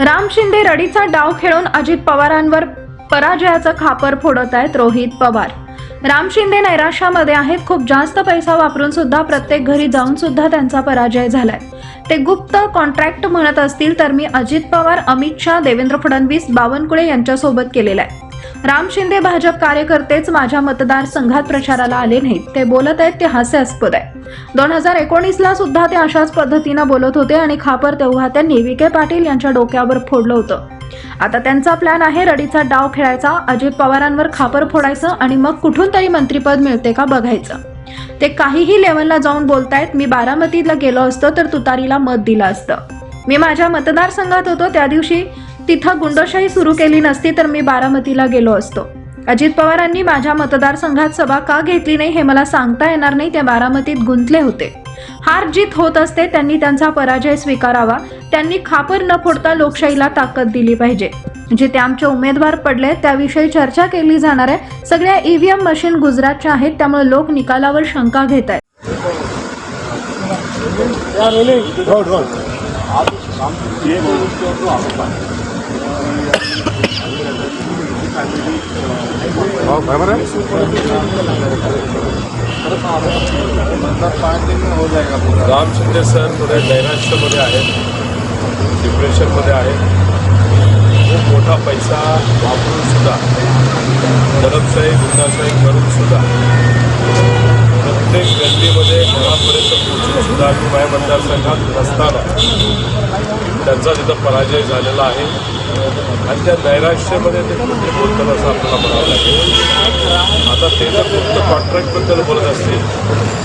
राम शिंदे रडीचा डाव खेळून अजित पवारांवर पराजयाचं खापर फोडत आहेत रोहित पवार. राम शिंदे नैराश्यामध्ये आहेत. खूप जास्त पैसा वापरून सुद्धा प्रत्येक घरी जाऊन सुद्धा त्यांचा पराजय झालाय. ते गुप्त कॉन्ट्रॅक्ट म्हणत असतील तर मी अजित पवार अमित शहा देवेंद्र फडणवीस बावनकुळे यांच्यासोबत केलेला आहे. राम शिंदे भाजप कार्यकर्तेच माझ्या मतदारसंघात प्रचाराला आले नाहीत. ते बोलत आहेत ते हास्यास्पद आहे. दोन हजार एकोणीसला सुद्धा ते अशाच पद्धतीनं बोलत होते आणि खापर तेव्हा त्यांनी विखे पाटील यांच्या डोक्यावर फोडलं होतं. आता त्यांचा प्लॅन आहे रडीचा डाव खेळायचा अजित पवारांवर खापर फोडायचं आणि मग कुठून तरी मंत्रीपद मिळते का बघायचं. ते काहीही लेवलला जाऊन बोलतायत मी बारामतीला गेलो असतो तर तुतारीला मत दिलं असतं. मी माझ्या मतदारसंघात होतो त्या दिवशी तिथं गुंडशाही सुरू केली नसती तर मी बारामतीला गेलो असतो. अजित पवारांनी माझ्या मतदारसंघात सभा का घेतली नाही हे मला सांगता येणार नाही ते बारामतीत गुंतले होते. हार जीत होत असते त्यांनी त्यांचा पराजय स्वीकारावा त्यांनी खापर न फोडता लोकशाहीला ताकद दिली पाहिजे. जिथे आमचे उमेदवार पडले त्याविषयी चर्चा केली जाणार आहे. सगळ्या ईव्हीएम मशीन गुजरातच्या आहेत त्यामुळे लोक निकालावर शंका घेत आहेत. राम शिंदे सर थोड्या नैराश्यमध्ये आहेत. डिप्रेशनमध्ये आहेत. खूप मोठा पैसा वापरून सुद्धा दडपशाही गुंडाशाही करून सुद्धा प्रत्येक गल्लीमध्ये घरापर्यंत पोहोचून सुद्धा मी माझ्या मतदारसंघात नसताना त्यांचा तिथं पराजय झालेला आहे. आणि त्या नैराश्यामध्ये ते कुठे बोलतात असं आपल्याला म्हणावं लागेल. आता ते जर फक्त कॉन्ट्रॅक्टबद्दल बोलत असतील.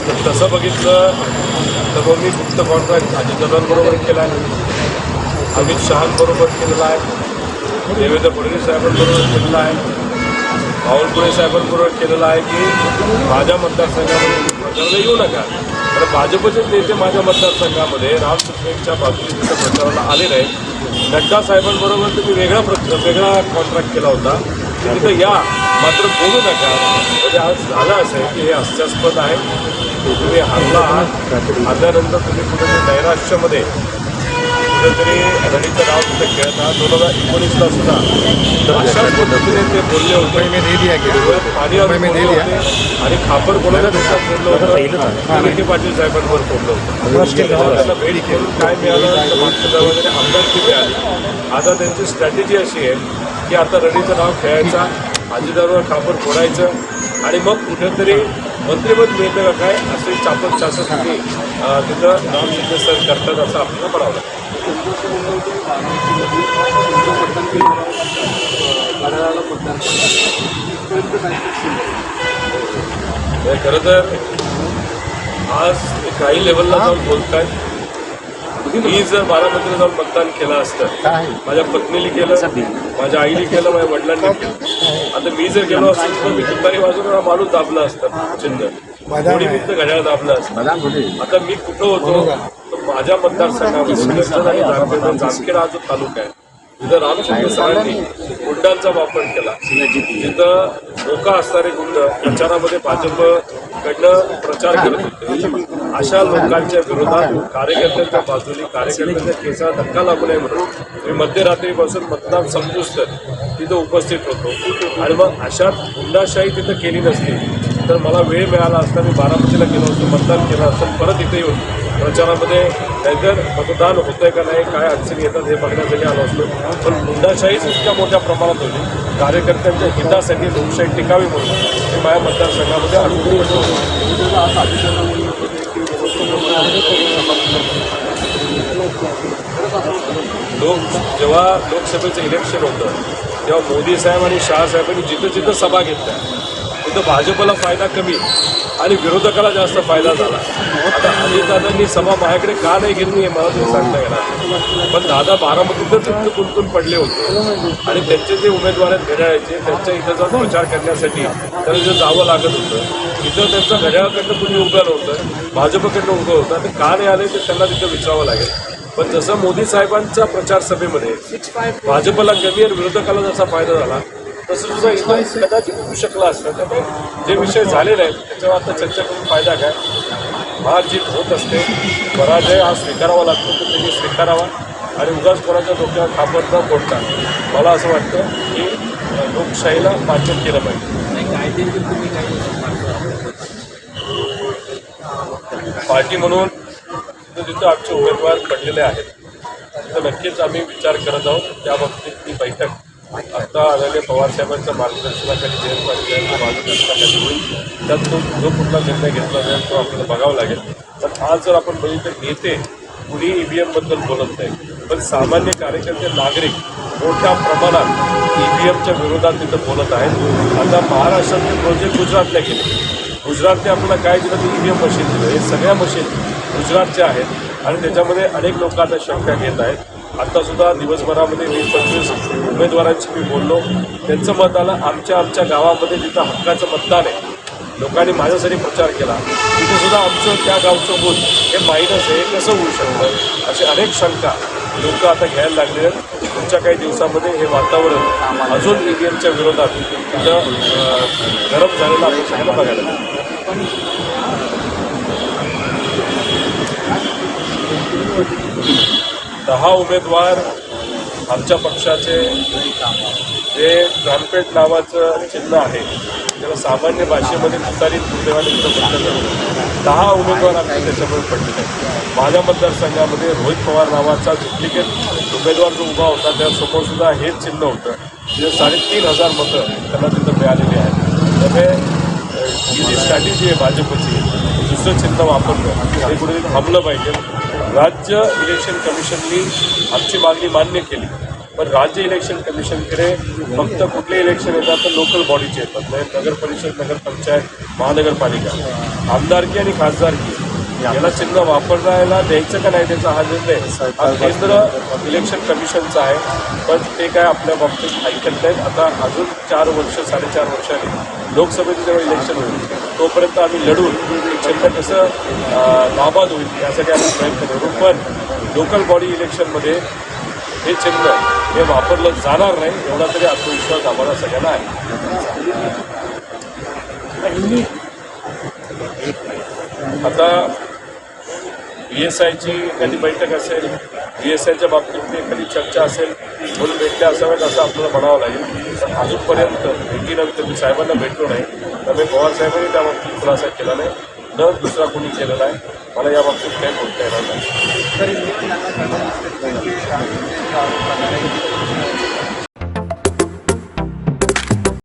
तर तसं बघितलं तर मग मी फक्त कॉन्ट्रॅक्ट अजितदादांबरोबर केला आहे अमित शहांबरोबर केलेला आहे देवेंद्र फडणवीस साहेबांबरोबर केलेला आहे बावनकुळे साहेबांबरोबर केलेला आहे की माझ्या मतदारसंघामध्ये प्रचाराला येऊ नका. कारण भाजपचे नेते माझ्या मतदारसंघामध्ये राम सुखरेंच्या बाजूने तिथं प्रचाराला आले नाही नड्डा साहेबांबरोबर तुम्ही वेगळा प्र वेगळा कॉन्ट्रॅक्ट केला होता. तिथं या. मात्र बोलू नका. म्हणजे आज झालं असं आहे की हे हास्यास्पद आहे. तुम्ही हल्ला आहात. हरल्यानंतर तुम्ही कुठेतरी नैराश्यामध्ये कुठेतरी रणीचं नाव तिथे खेळत दोन हजार एकोणीसला सुद्धा. तर अशाच पद्धतीने ते बोलले होते. में दे दिया कि पाणी में दे दिया आणि खापर कोणाला देशात फोडलं होतं? विखे पाटील साहेबांवर फोडलं होतं. त्यांना भेट घेऊन काय मिळालं? तर मागच्या दरवाजाने आमदारकी मिळाली आता त्यांची स्ट्रॅटेजी अशी आहे की आता रणीचं नाव खेळायचा आजीदारवर खापर फोडायचं आणि मग कुठेतरी मंत्रिपद मिळतं का काय असे चापत चाचणी तिथं नॉन शिंदे करतात असं आपल्याला म्हणावं लागतं. खरं तर आज काही लेवलला जाऊन बोलतायत मी जर बारामतीला जाऊन मतदान केलं असतं माझ्या पत्नीने केलं माझ्या आईने केलं माझ्या वडिलांनी केलं. आता मी जर गेलो असतो तर मी तुतारी बाजूला माणूस दाबला असतं चिन्ह. कोणी फक्त घड्याळ दाबलं असतं. आता मी कुठं होतो तर माझ्या मतदारसंघामध्ये आणि जामखेड हा जो तालुका आहे तिथं रामचंद्र सरांनी गुंडांचा वापर केला तिथं धोका असणारे गुंड प्रचारामध्ये भाजपकडनं प्रचार करत होते. अशा लोकांच्या विरोधात कार्यकर्त्यांच्या बाजूने कार्यकर्त्यांच्या केसाला धक्का लागू नये म्हणून मी मध्यरात्रीपासून मतदान संपुष्ट तिथं उपस्थित होतो. आणि मग अशा गुंडाशाही तिथं केली नसती. तर मला वेळ मिळाला असता मी बारामतीला गेलो असतो मतदान केलं असतं परत इथे येऊन प्रचारामध्ये नाहीतर मतदान होतंय का नाही काय अडचणी येतात हे बघण्यासाठी आलो असतो पण गुंडाशाहीच इतक्या मोठ्या प्रमाणात होती कार्यकर्त्यांच्या हितासाठी लोकशाही टिकावी म्हणून हे माझ्या मतदारसंघामध्ये अनुभव होतो. लोक जेव्हा लोकसभेचं इलेक्शन होतं तेव्हा मोदी साहेब आणि शहा साहेबांनी जिथं जिथं सभा घेतल्या तर भाजपला फायदा कमी आणि विरोधकाला जास्त फायदा झाला. आता अजितदादांनी सभा माझ्याकडे का नाही घेतली हे मला तुम्ही सांगता येणार पण दादा बारामतीतच इतकं गुंतून पडले होते. आणि त्यांचे जे उमेदवार आहेत घड्याळाचे त्यांच्या इथं जाऊन प्रचार करण्यासाठी त्यांना जर जावं लागत होतं इथं त्यांचं घड्याळाकडनं कुणी उभं नव्हतं भाजपकडनं उभं होतं ते का नाही आले ते त्यांना तिथं विचारावं लागेल. पण जसं मोदी साहेबांच्या प्रचार सभेमध्ये भाजपला कमी आणि विरोधकाला जसा फायदा झाला तसं सुद्धा इथं कदाचित होऊ शकला असतं त्यामुळे जे विषय झालेले आहेत त्याच्यावर आता चर्चा करून फायदा काय हार जीत होत असते. पराजय हा स्वीकारावा लागतो तो त्यांनी स्वीकारावा. आणि उगाच कोणाच्या डोक्यावर खापर न फोडता मला असं वाटतं की लोकशाहीला मान्य केलं पाहिजे. पार्टी म्हणून तिथं तिथं आमचे उमेदवार पडलेले आहेत. तर नक्कीच आम्ही विचार करत आहोत. त्या बाबतीत ही बैठक आता आलेले पवारसाहेबांच्या मार्गदर्शनाखाली जयंत पाटील यांच्या मार्गदर्शनाखाली होईल. त्यात तो जो कुठला निर्णय घेतला जाईल तो आपल्याला बघावा लागेल. पण आज जर आपण बघितलं नेते कुणी ई व्ही एमबद्दल बोलत नाही पण सामान्य कार्यकर्ते नागरिक मोठ्या प्रमाणात ईव्हीएमच्या विरोधात तिथं बोलत आहेत. आता महाराष्ट्रातले प्रोजेक्ट गुजरातला गेले गुजरातने आपल्याला काय दिलं? तर ईव्हीएम मशीन दिलं. हे सगळ्या मशीन गुजरातच्या आहेत. आणि त्याच्यामध्ये अनेक लोक आता शंका घेत आहेत. आत्तासुद्धा दिवसभरामध्ये वीस पंचवीस उमेदवारांशी मी बोललो. त्यांचं मत आलं आमच्या आमच्या गावामध्ये जिथं हक्काचं मतदान आहे लोकांनी माझ्यासाठी प्रचार केला. तिथेसुद्धा आमचं त्या गावचं बूथ हे मायनस आहे कसं होऊ शकतं? असे अनेक शंका लोक आता घ्यायला लागले आहेत. पुढच्या काही दिवसामध्ये हे वातावरण अजून ईव्हीएमच्या विरोधात तिथं गरम झालेलं आपण सगळ्यांना बघायला दहा उमेदवार आमच्या पक्षाचे जे ग्रामपेठ नावाचं चिन्ह आहे. त्याला सामान्य भाषेमध्ये तुतारी दुर्दैवाने सुद्धा दहा उमेदवार आमचे त्याच्यामध्ये पडलेले आहेत. माझ्या मतदारसंघामध्ये रोहित पवार नावाचा डुप्लिकेट उमेदवार जो उभा होता त्यासमोर सुद्धा हेच चिन्ह होतं. जे साडेतीन हजार मतं त्यांना तिथं मिळालेली आहेत. त्यामुळे ही जी स्ट्रॅटेजी आहे भाजपची दुसरं चिन्ह वापरणं हे कुठेतरी थांबलं पाहिजे. राज्य इलेक्शन कमिशननी आमची मागणी मान्य केली. पण राज्य इलेक्शन कमिशनकडे फक्त कुठले इलेक्शन येतात तर लोकल बॉडीचे येतात. म्हणजे नगर परिषद नगरपंचायत महानगरपालिका. आमदारकी आणि खासदारकी. याला चिन्ह वापरायला द्यायचं का नाही त्याचा हा निर्णय हा केंद्र इलेक्शन कमिशनचा आहे. पण ते काय आपल्या बाबतीत ऐकत नाहीत. आता अजून चार वर्ष साडेचार वर्षांनी लोकसभेचं जेव्हा इलेक्शन होईल तोपर्यंत आम्ही लढून चिन्ह कसं नाबाद होईल यासाठी आम्ही प्रयत्न करू. पण लोकल बॉडी इलेक्शनमध्ये हे चिन्ह हे वापरलं जाणार नाही एवढा तरी आत्मविश्वास आम्हाला सगळ्यांना आहे. आता बी एस आयची एखादी बैठक असेल बी एस आयच्या बाबतीत एखादी चर्चा असेल म्हणून भेटल्या असाव्यात असं आपल्याला म्हणावं लागेल. पण अजूनपर्यंत भेटी नव्हती मी साहेबांना भेटलो नाही. त्यामुळे पवार साहेबांनी त्या बाबतीत खुलासा केला नाही. न दुसरा कोणी केलेला आहे मला या बाबतीत काही बोलता येणार नाही.